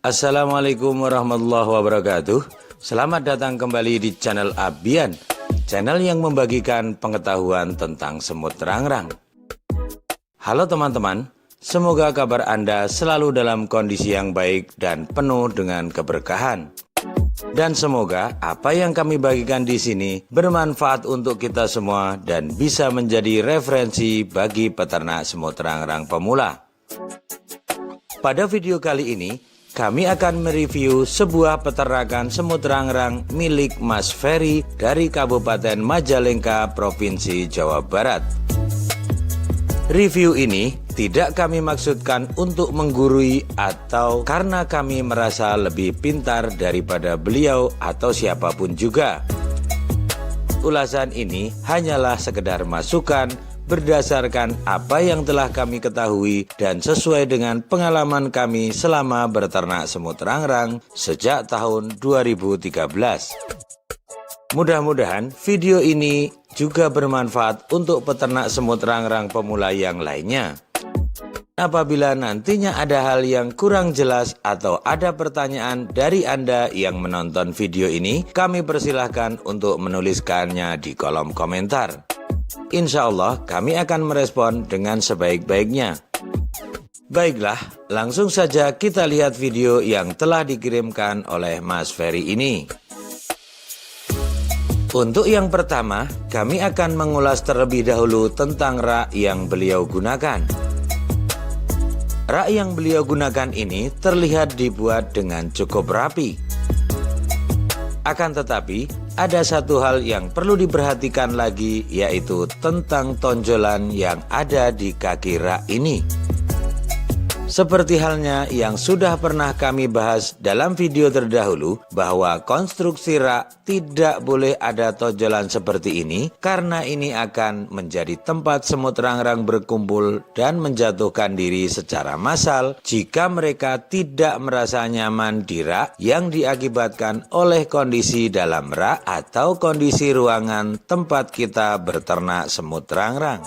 Assalamualaikum warahmatullahi wabarakatuh. Selamat datang kembali di channel Abian Channel yang membagikan pengetahuan tentang semut rangrang. Halo teman-teman Semoga kabar Anda selalu dalam kondisi yang baik dan penuh dengan keberkahan dan semoga apa yang kami bagikan di sini bermanfaat untuk kita semua dan bisa menjadi referensi bagi peternak semut rangrang pemula. Pada video kali ini, kami akan mereview sebuah peternakan semut rangrang milik Mas Ferry dari Kabupaten Majalengka, Provinsi Jawa Barat. Review ini tidak kami maksudkan untuk menggurui atau karena kami merasa lebih pintar daripada beliau atau siapa pun juga. Ulasan ini hanyalah sekedar masukan berdasarkan apa yang telah kami ketahui dan sesuai dengan pengalaman kami selama berternak semut rangrang sejak tahun 2013. Mudah-mudahan video ini juga bermanfaat untuk peternak semut rangrang pemula yang lainnya. Apabila nantinya ada hal yang kurang jelas atau ada pertanyaan dari Anda yang menonton video ini, kami persilahkan untuk menuliskannya di kolom komentar. Insya Allah kami akan merespon dengan sebaik-baiknya. Baiklah, langsung saja kita lihat video yang telah dikirimkan oleh Mas Ferry ini. Untuk yang pertama, kami akan mengulas terlebih dahulu tentang rak yang beliau gunakan. Rak yang beliau gunakan ini terlihat dibuat dengan cukup rapi. Akan tetapi, ada satu hal yang perlu diperhatikan lagi yaitu tentang tonjolan yang ada di kaki rak ini. Seperti halnya yang sudah pernah kami bahas dalam video terdahulu bahwa konstruksi rak tidak boleh ada tonjolan seperti ini karena ini akan menjadi tempat semut rangrang berkumpul dan menjatuhkan diri secara massal jika mereka tidak merasa nyaman di rak yang diakibatkan oleh kondisi dalam rak atau kondisi ruangan tempat kita berternak semut rangrang.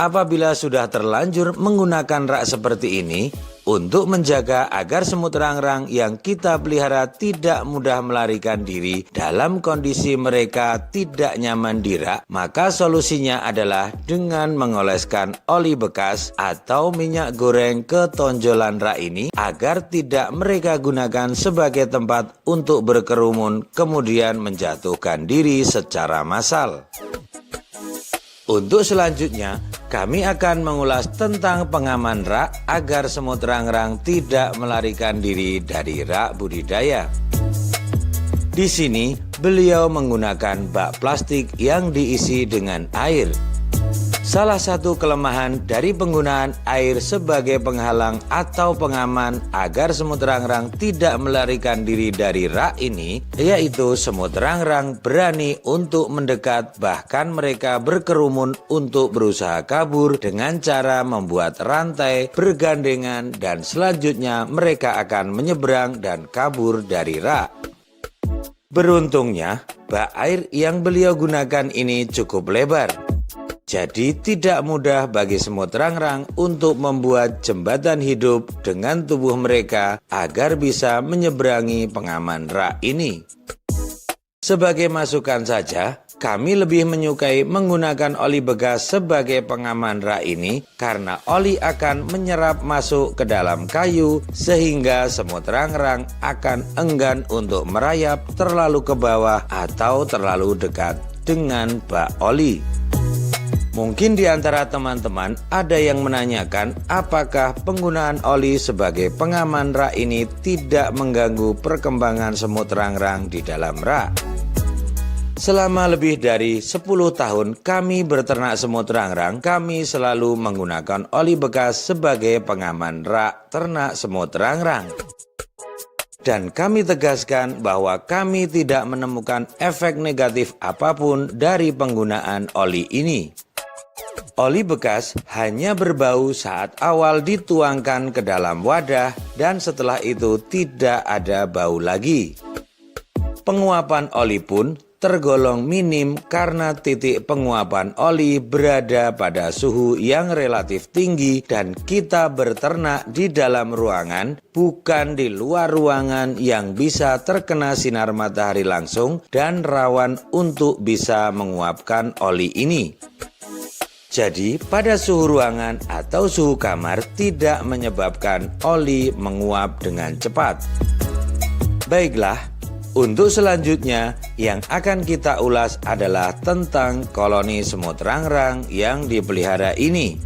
Apabila sudah terlanjur menggunakan rak seperti ini, untuk menjaga agar semut rangrang yang kita pelihara tidak mudah melarikan diri dalam kondisi mereka tidak nyaman di rak, maka solusinya adalah dengan mengoleskan oli bekas atau minyak goreng ke tonjolan rak ini agar tidak mereka gunakan sebagai tempat untuk berkerumun kemudian menjatuhkan diri secara massal. Untuk selanjutnya, kami akan mengulas tentang pengaman rak agar semut rangrang tidak melarikan diri dari rak budidaya. Di sini, beliau menggunakan bak plastik yang diisi dengan air. Salah satu kelemahan dari penggunaan air sebagai penghalang atau pengaman agar semut rangrang tidak melarikan diri dari rak ini, yaitu semut rangrang berani untuk mendekat bahkan mereka berkerumun untuk berusaha kabur dengan cara membuat rantai bergandengan dan selanjutnya mereka akan menyeberang dan kabur dari rak. Beruntungnya, bak air yang beliau gunakan ini cukup lebar jadi tidak mudah bagi semut rangrang untuk membuat jembatan hidup dengan tubuh mereka agar bisa menyeberangi pengaman rak ini. Sebagai masukan saja, kami lebih menyukai menggunakan oli bekas sebagai pengaman rak ini karena oli akan menyerap masuk ke dalam kayu sehingga semut rangrang akan enggan untuk merayap terlalu ke bawah atau terlalu dekat dengan bak oli. Mungkin di antara teman-teman ada yang menanyakan apakah penggunaan oli sebagai pengaman rak ini tidak mengganggu perkembangan semut rangrang di dalam rak. Selama lebih dari 10 tahun kami berternak semut rangrang, kami selalu menggunakan oli bekas sebagai pengaman rak ternak semut rangrang. Dan kami tegaskan bahwa kami tidak menemukan efek negatif apa pun dari penggunaan oli ini. Oli bekas hanya berbau saat awal dituangkan ke dalam wadah dan setelah itu tidak ada bau lagi. Penguapan oli pun tergolong minim karena titik penguapan oli berada pada suhu yang relatif tinggi dan kita berternak di dalam ruangan bukan di luar ruangan yang bisa terkena sinar matahari langsung dan rawan untuk bisa menguapkan oli ini. Jadi, pada suhu ruangan atau suhu kamar tidak menyebabkan oli menguap dengan cepat. Baiklah, untuk selanjutnya yang akan kita ulas adalah tentang koloni semut rangrang yang dipelihara ini.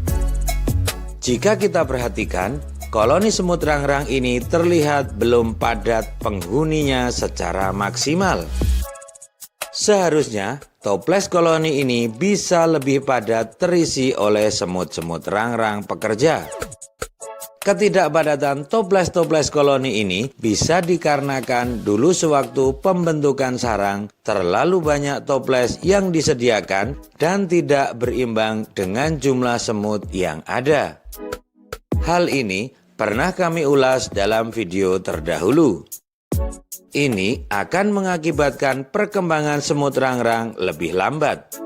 Jika kita perhatikan, koloni semut rangrang ini terlihat belum padat penghuninya secara maksimal. Seharusnya toples koloni ini bisa lebih padat terisi oleh semut-semut rangrang pekerja. Ketidakpadatan toples-toples koloni ini bisa dikarenakan dulu sewaktu pembentukan sarang terlalu banyak toples yang disediakan dan tidak berimbang dengan jumlah semut yang ada. Hal ini pernah kami ulas dalam video terdahulu. Ini akan mengakibatkan perkembangan semut rangrang lebih lambat.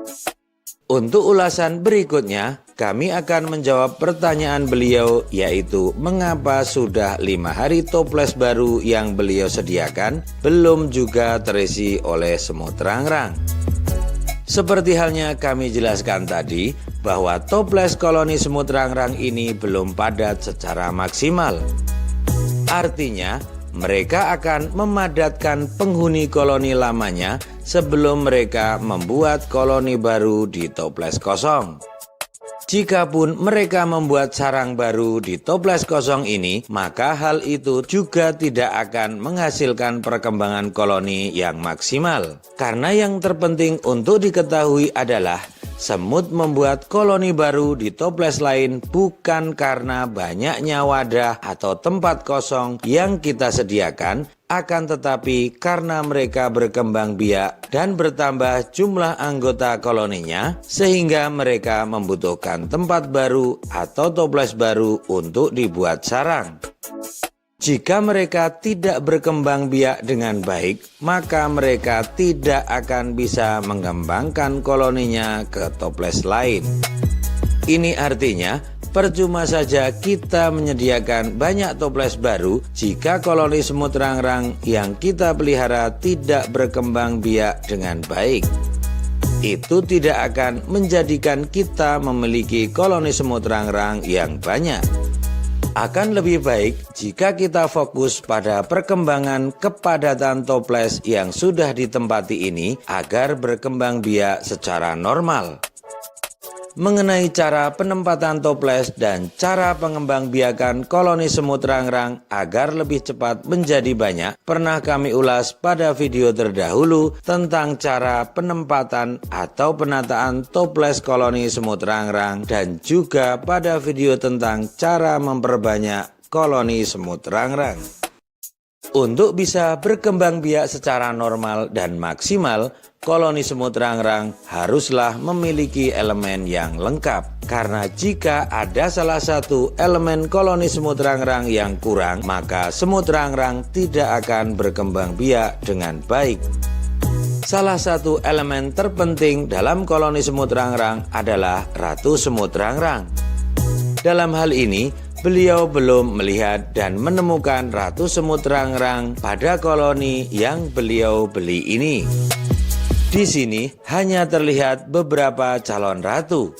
Untuk ulasan berikutnya, kami akan menjawab pertanyaan beliau yaitu mengapa sudah lima hari toples baru yang beliau sediakan belum juga terisi oleh semut rangrang. Seperti halnya kami jelaskan tadi bahwa toples koloni semut rangrang ini belum padat secara maksimal. Artinya, mereka akan memadatkan penghuni koloni lamanya sebelum mereka membuat koloni baru di toples kosong. Jikapun mereka membuat sarang baru di toples kosong ini, maka hal itu juga tidak akan menghasilkan perkembangan koloni yang maksimal. Karena yang terpenting untuk diketahui adalah Semut membuat koloni baru di toples lain bukan karena banyaknya wadah atau tempat kosong yang kita sediakan, akan tetapi karena mereka berkembang biak dan bertambah jumlah anggota koloninya, sehingga mereka membutuhkan tempat baru atau toples baru untuk dibuat sarang. Jika mereka tidak berkembang biak dengan baik, maka mereka tidak akan bisa mengembangkan koloninya ke toples lain. Ini artinya percuma saja kita menyediakan banyak toples baru jika koloni semut rangrang yang kita pelihara tidak berkembang biak dengan baik. Itu tidak akan menjadikan kita memiliki koloni semut rangrang yang banyak. Akan lebih baik jika kita fokus pada perkembangan kepadatan toples yang sudah ditempati ini agar berkembang biak secara normal mengenai cara penempatan toples dan cara pengembangbiakan koloni semut rangrang agar lebih cepat menjadi banyak pernah kami ulas pada video terdahulu tentang cara penempatan atau penataan toples koloni semut rangrang dan juga pada video tentang cara memperbanyak koloni semut rangrang. Untuk bisa berkembang biak secara normal dan maksimal, koloni semut rangrang haruslah memiliki elemen yang lengkap. Karena jika ada salah satu elemen koloni semut rangrang yang kurang, maka semut rangrang tidak akan berkembang biak dengan baik. Salah satu elemen terpenting dalam koloni semut rangrang adalah ratu semut rangrang. Dalam hal ini, beliau belum melihat dan menemukan ratu semut rangrang pada koloni yang beliau beli ini. Di sini hanya terlihat beberapa calon ratu.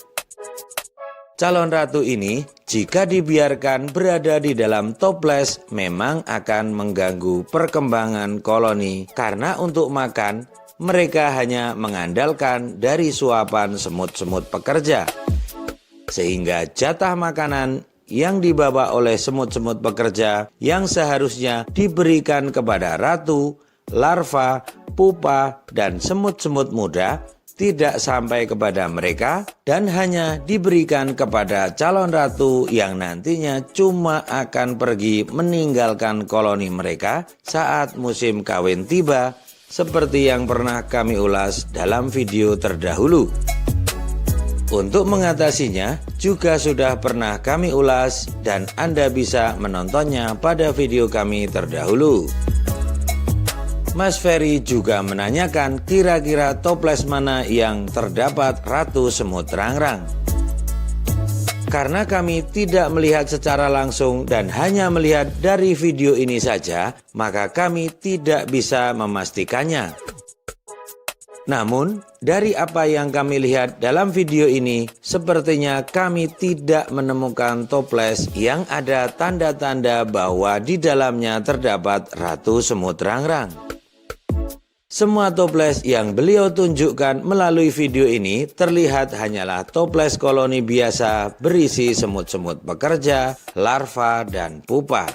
Calon ratu ini jika dibiarkan berada di dalam toples memang akan mengganggu perkembangan koloni karena untuk makan mereka hanya mengandalkan dari suapan semut-semut pekerja. Sehingga jatah makanan yang dibawa oleh semut-semut pekerja yang seharusnya diberikan kepada ratu, larva, pupa, dan semut-semut muda tidak sampai kepada mereka dan hanya diberikan kepada calon ratu yang nantinya cuma akan pergi meninggalkan koloni mereka saat musim kawin tiba seperti yang pernah kami ulas dalam video terdahulu. Untuk mengatasinya juga sudah pernah kami ulas dan Anda bisa menontonnya pada video kami terdahulu. Mas Ferry juga menanyakan kira-kira toples mana yang terdapat ratu semut rangrang. Karena kami tidak melihat secara langsung dan hanya melihat dari video ini saja, maka kami tidak bisa memastikannya. Namun, dari apa yang kami lihat dalam video ini, sepertinya kami tidak menemukan toples yang ada tanda-tanda bahwa di dalamnya terdapat ratu semut rangrang. Semua toples yang beliau tunjukkan melalui video ini terlihat hanyalah toples koloni biasa berisi semut-semut pekerja, larva, dan pupa.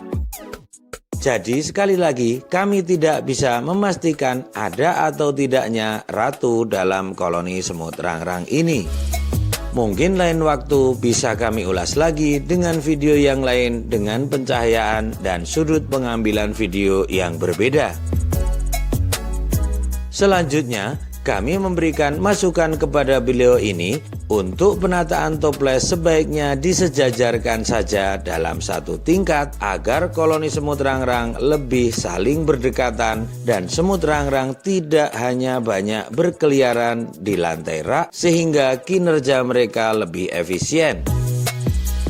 Jadi sekali lagi kami tidak bisa memastikan ada atau tidaknya ratu dalam koloni semut rangrang ini. Mungkin lain waktu bisa kami ulas lagi dengan video yang lain dengan pencahayaan dan sudut pengambilan video yang berbeda. Selanjutnya, kami memberikan masukan kepada beliau ini untuk penataan toples sebaiknya disejajarkan saja dalam satu tingkat agar koloni semut rangrang lebih saling berdekatan dan semut rangrang tidak hanya banyak berkeliaran di lantai rak sehingga kinerja mereka lebih efisien.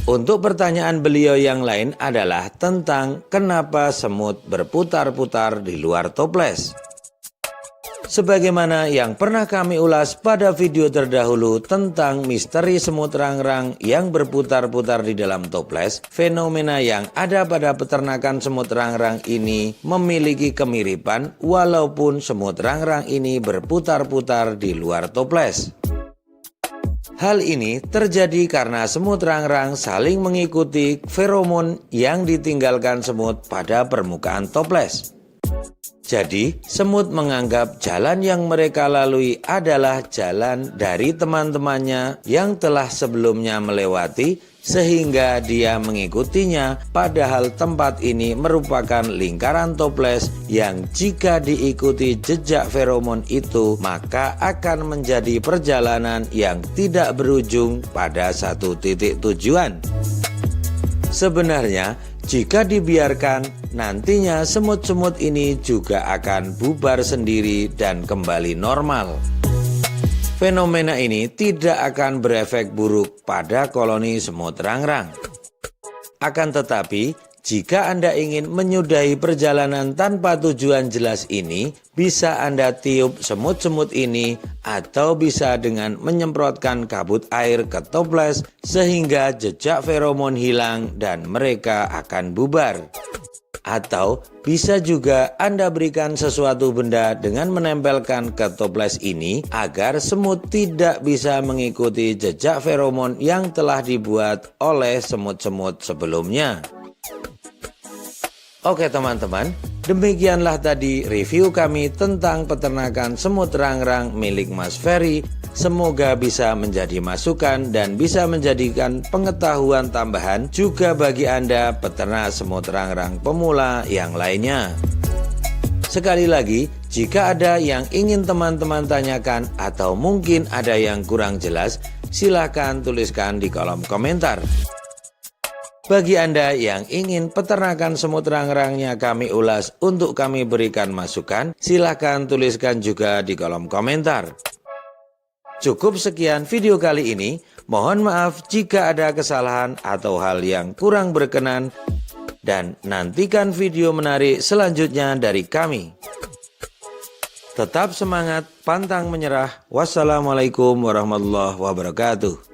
Untuk pertanyaan beliau yang lain adalah tentang kenapa semut berputar-putar di luar toples sebagaimana yang pernah kami ulas pada video terdahulu tentang misteri semut rangrang yang berputar-putar di dalam toples, fenomena yang ada pada peternakan semut rangrang ini memiliki kemiripan walaupun semut rangrang ini berputar-putar di luar toples. Hal ini terjadi karena semut rangrang saling mengikuti feromon yang ditinggalkan semut pada permukaan toples. Jadi, semut menganggap jalan yang mereka lalui adalah jalan dari teman-temannya yang telah sebelumnya melewati, sehingga dia mengikutinya. Padahal tempat ini merupakan lingkaran toples yang, jika diikuti jejak feromon itu, maka akan menjadi perjalanan yang tidak berujung pada satu titik tujuan. Sebenarnya, jika dibiarkan, nantinya semut-semut ini juga akan bubar sendiri dan kembali normal. Fenomena ini tidak akan berefek buruk pada koloni semut rangrang. Akan tetapi, jika Anda ingin menyudahi perjalanan tanpa tujuan jelas ini, bisa Anda tiup semut-semut ini atau bisa dengan menyemprotkan kabut air ke toples sehingga jejak feromon hilang dan mereka akan bubar. Atau bisa juga Anda berikan sesuatu benda dengan menempelkan ke toples ini agar semut tidak bisa mengikuti jejak feromon yang telah dibuat oleh semut-semut sebelumnya. Oke teman-teman, demikianlah tadi review kami tentang peternakan semut rangrang milik Mas Ferry. Semoga bisa menjadi masukan dan bisa menjadikan pengetahuan tambahan juga bagi Anda peternak semut rangrang pemula yang lainnya. Sekali lagi, jika ada yang ingin teman-teman tanyakan atau mungkin ada yang kurang jelas, silahkan tuliskan di kolom komentar. Bagi Anda yang ingin peternakan semut rangrangnya kami ulas untuk kami berikan masukan, silahkan tuliskan juga di kolom komentar. Cukup sekian video kali ini. Mohon maaf jika ada kesalahan atau hal yang kurang berkenan. Dan nantikan video menarik selanjutnya dari kami. Tetap semangat, pantang menyerah. Wassalamualaikum warahmatullahi wabarakatuh.